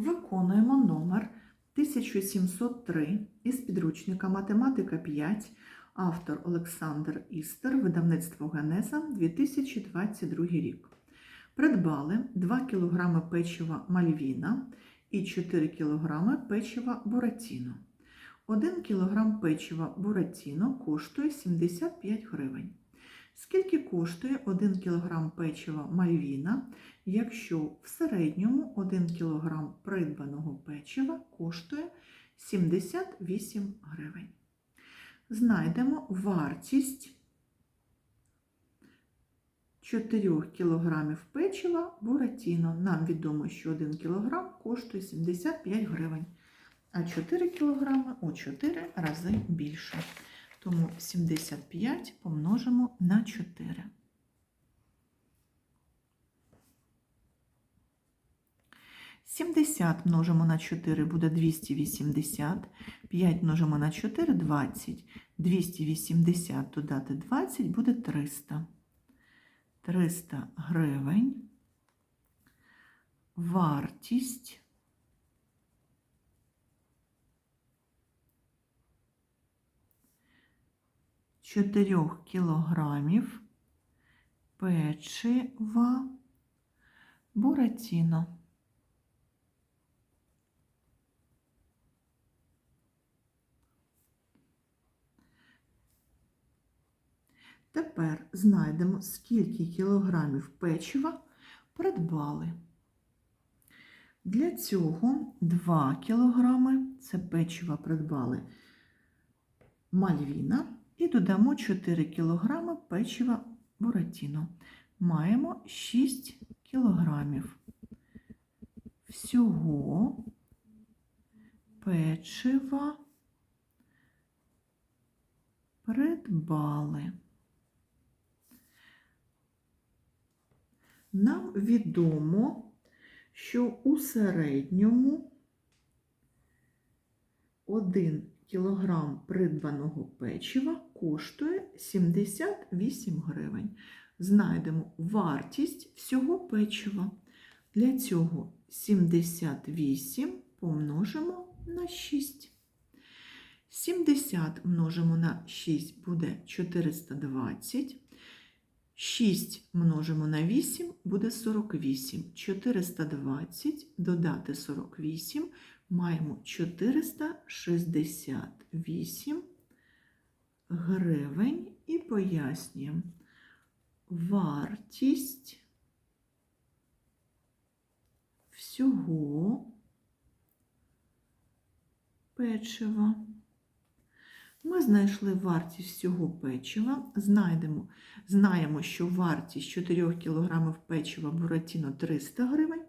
Виконуємо номер 1703 із підручника Математика 5, автор Олександр Істер, видавництво Генеза 2022 рік. Придбали 2 кг печива Мальвіна і 4 кг печива Буратіно. 1 кг печива Буратіно коштує 75 гривень. Скільки коштує 1 кг печива Мальвіна, якщо в середньому 1 кг придбаного печива коштує 78 гривень? Знайдемо вартість 4 кг печива Буратіно. Нам відомо, що 1 кг коштує 75 гривень, а 4 кг у 4 рази більше. Тому 75 помножимо на 4. Сімдесят множимо на 4 буде 280, 5 множимо на 4 – 20, 280 додати 20 буде 300. 300 гривень. Вартість чотирьох кілограмів печива буратіно. Тепер знайдемо, скільки кілограмів печива придбали. Для цього 2 кілограми це печива придбали мальвіна і додамо 4 кілограми печива буратіно. Маємо 6 кілограмів. Всього печива придбали. Нам відомо, що у середньому 1 кілограм придбаного печива коштує 78 гривень. Знайдемо вартість всього печива. Для цього 78 помножимо на 6. 70 множимо на 6 буде 420. 6 множимо на 8 буде 48. 420 додати 48 маємо 468 гривень і пояснюємо вартість всього печива. Знайшли вартість всього печива, знайдемо, знаємо, що вартість 4 кг печива Буратіно 300 гривень,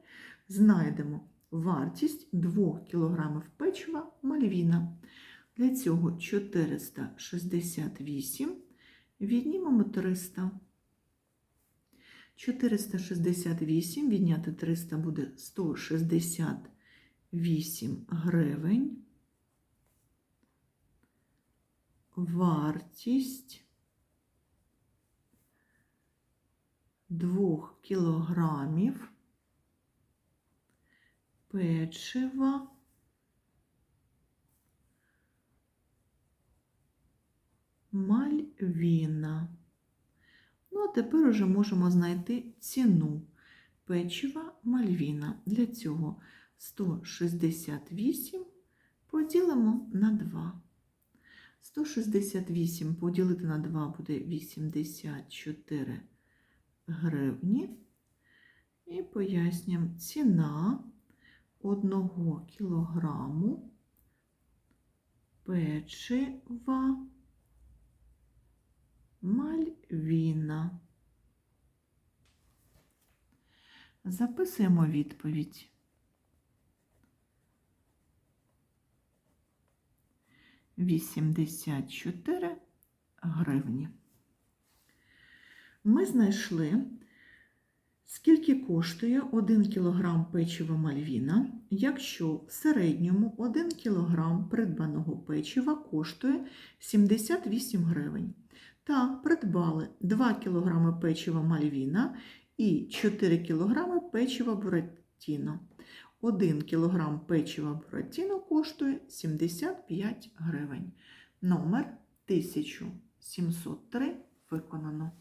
знайдемо вартість 2 кг печива Мальвіна. Для цього 468 віднімемо 300. 468 відняти 300 буде 168 гривень. Вартість 2 кілограмів печива мальвіна. Ну, а тепер уже можемо знайти ціну печива мальвіна. Для цього 168 поділимо на 2. 168 поділити на 2 буде 84 гривні. І пояснюємо ціна 1 кілограму печива мальвіна. Записуємо відповідь. Вісімдесят чотири гривні. Ми знайшли, скільки коштує 1 кг печива мальвіна, якщо в середньому 1 кг придбаного печива коштує 78 гривень. Та придбали 2 кг печива мальвіна і 4 кг печива буратіно. 1 кг печива Буратіно коштує 75 гривень. Номер 1703 виконано.